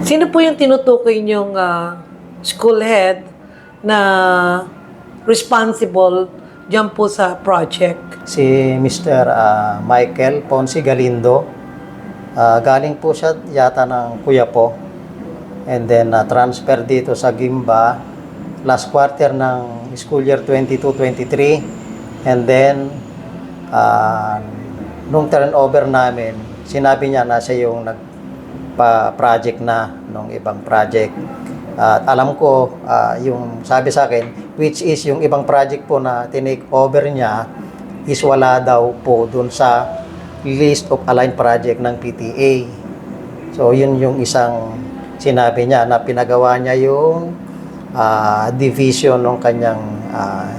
Sino po yung tinutukoy niyong ah, school head na responsible dyan po sa project? Si Mr. ah, Michael Ponce Galindo. Ah, galing po siya yata ng Kuya po. And then na transfer dito sa Gimba last quarter ng school year 22-23. And then ah, nung turnover namin, sinabi niya na siya yung nagpa-project na nung ibang project. At alam ko, ah, yung sabi sa akin, which is yung ibang project po na tinake over niya, is wala daw po dun sa list of aligned project ng PTA. So, yun yung isang sinabi niya na pinagawa niya yung ah, division ng kanyang ah,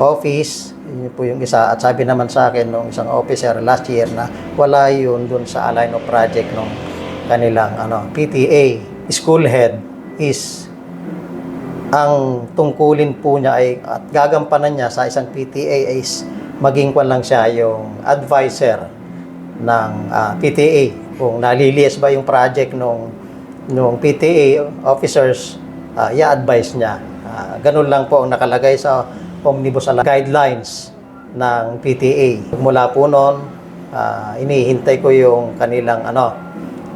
office. Yun po yung isa. At sabi naman sa akin nung isang officer last year na wala yun dun sa align of project ng kanilang ano, PTA. School head is ang tungkulin po niya ay at gagampanan niya sa isang PTA is maging kwan lang siya yung advisor ng ah, PTA kung nalilies ba yung project nung nung PTA officers ah, i-advise niya Ah, ganun lang po ang nakalagay sa Omnibus Guidelines ng PTA mula po noon ah, inihintay ko yung kanilang ano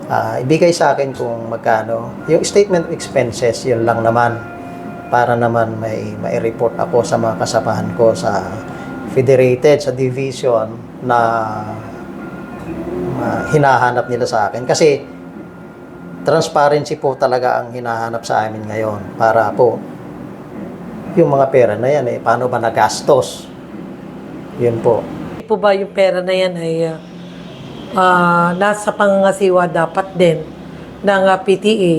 ah, ibigay sa akin kung magkano. Yung statement of expenses yun lang naman. Para naman may mai-report ako sa mga kasamahan ko sa federated sa division na uh, hinahanap nila sa akin. Kasi transparency po talaga ang hinahanap sa amin ngayon para po yung mga pera na yan eh paano ba nagastos? Yun po. Po ba yung pera na yan ay ah, ah, nasa pangangasiwa dapat din ng ah, PTA?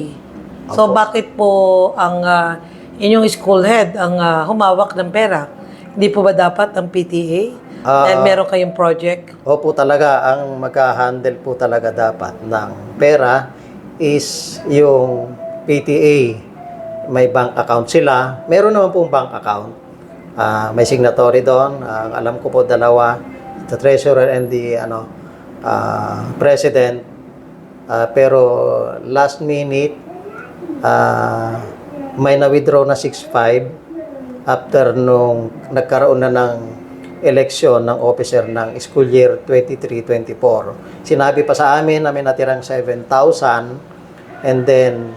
So Opo. bakit po ang ah, inyong school head ang ah, humawak ng pera? Hindi po ba dapat ang PTA? Ah. Dahil meron kayong project? Opo talaga, ang magka-handle po talaga dapat ng pera is yung PTA. May bank account sila. Meron naman pong bank account. Ah, may signatory doon. Ang alam ko po dalawa, the treasurer and the ano, ah, president. Ah, pero last minute, ah, may na-withdraw na 6.5 after nung nagkaroon na ng eleksyon ng officer ng school year 23-24. Sinabi pa sa amin na may natirang 7,000 and then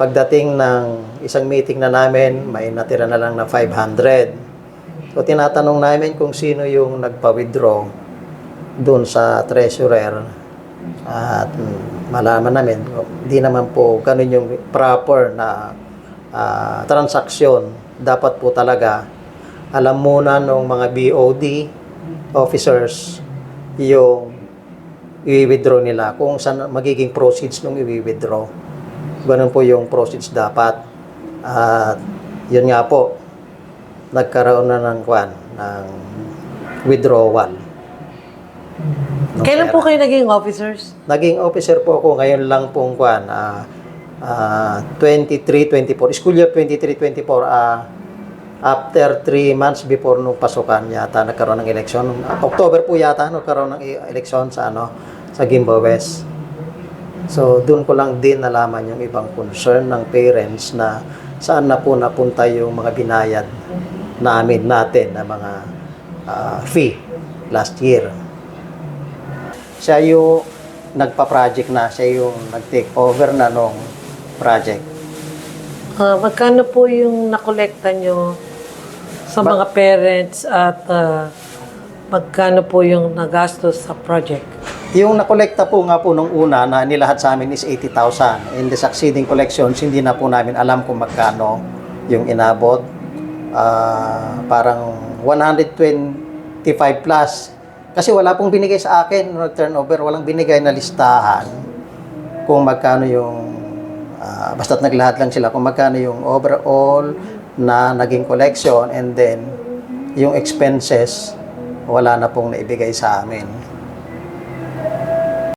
pagdating ng isang meeting na namin, may natira na lang na 500. So tinatanong namin kung sino yung nagpa-withdraw doon sa treasurer at malaman namin, hindi naman po ganun yung proper na ah, transaksyon. Dapat po talaga alam muna ng mga BOD officers yung i-withdraw nila kung saan magiging proceeds nung i-withdraw. Ganun po yung proceeds dapat. At yun nga po, nagkaroon na ng kwan, ng withdrawal. Ng Kailan po kayo naging officers? Naging officer po ako ngayon lang pong kwan, ah, ah, 23-24, school year 23-24, ah, after 3 months before nung pasukan yata nagkaroon ng eleksyon. October po yata nagkaroon ng i- eleksyon sa ano sa Gimba West. So doon ko lang din nalaman yung ibang concern ng parents na saan na po napunta yung mga binayad namin natin na mga ah, fee last year siya yung nagpa-project na, siya yung nag-take over na nung project. Ah, magkano po yung nakolekta nyo sa mga parents at ah, magkano po yung nagastos sa project? Yung nakolekta po nga po nung una na nilahat sa amin is 80,000. In the succeeding collections, hindi na po namin alam kung magkano yung inabot. Ah, parang 125 plus. Kasi wala pong binigay sa akin no turnover, walang binigay na listahan kung magkano yung ah, basta't naglahat lang sila kung magkano yung overall na naging collection and then yung expenses wala na pong naibigay sa amin.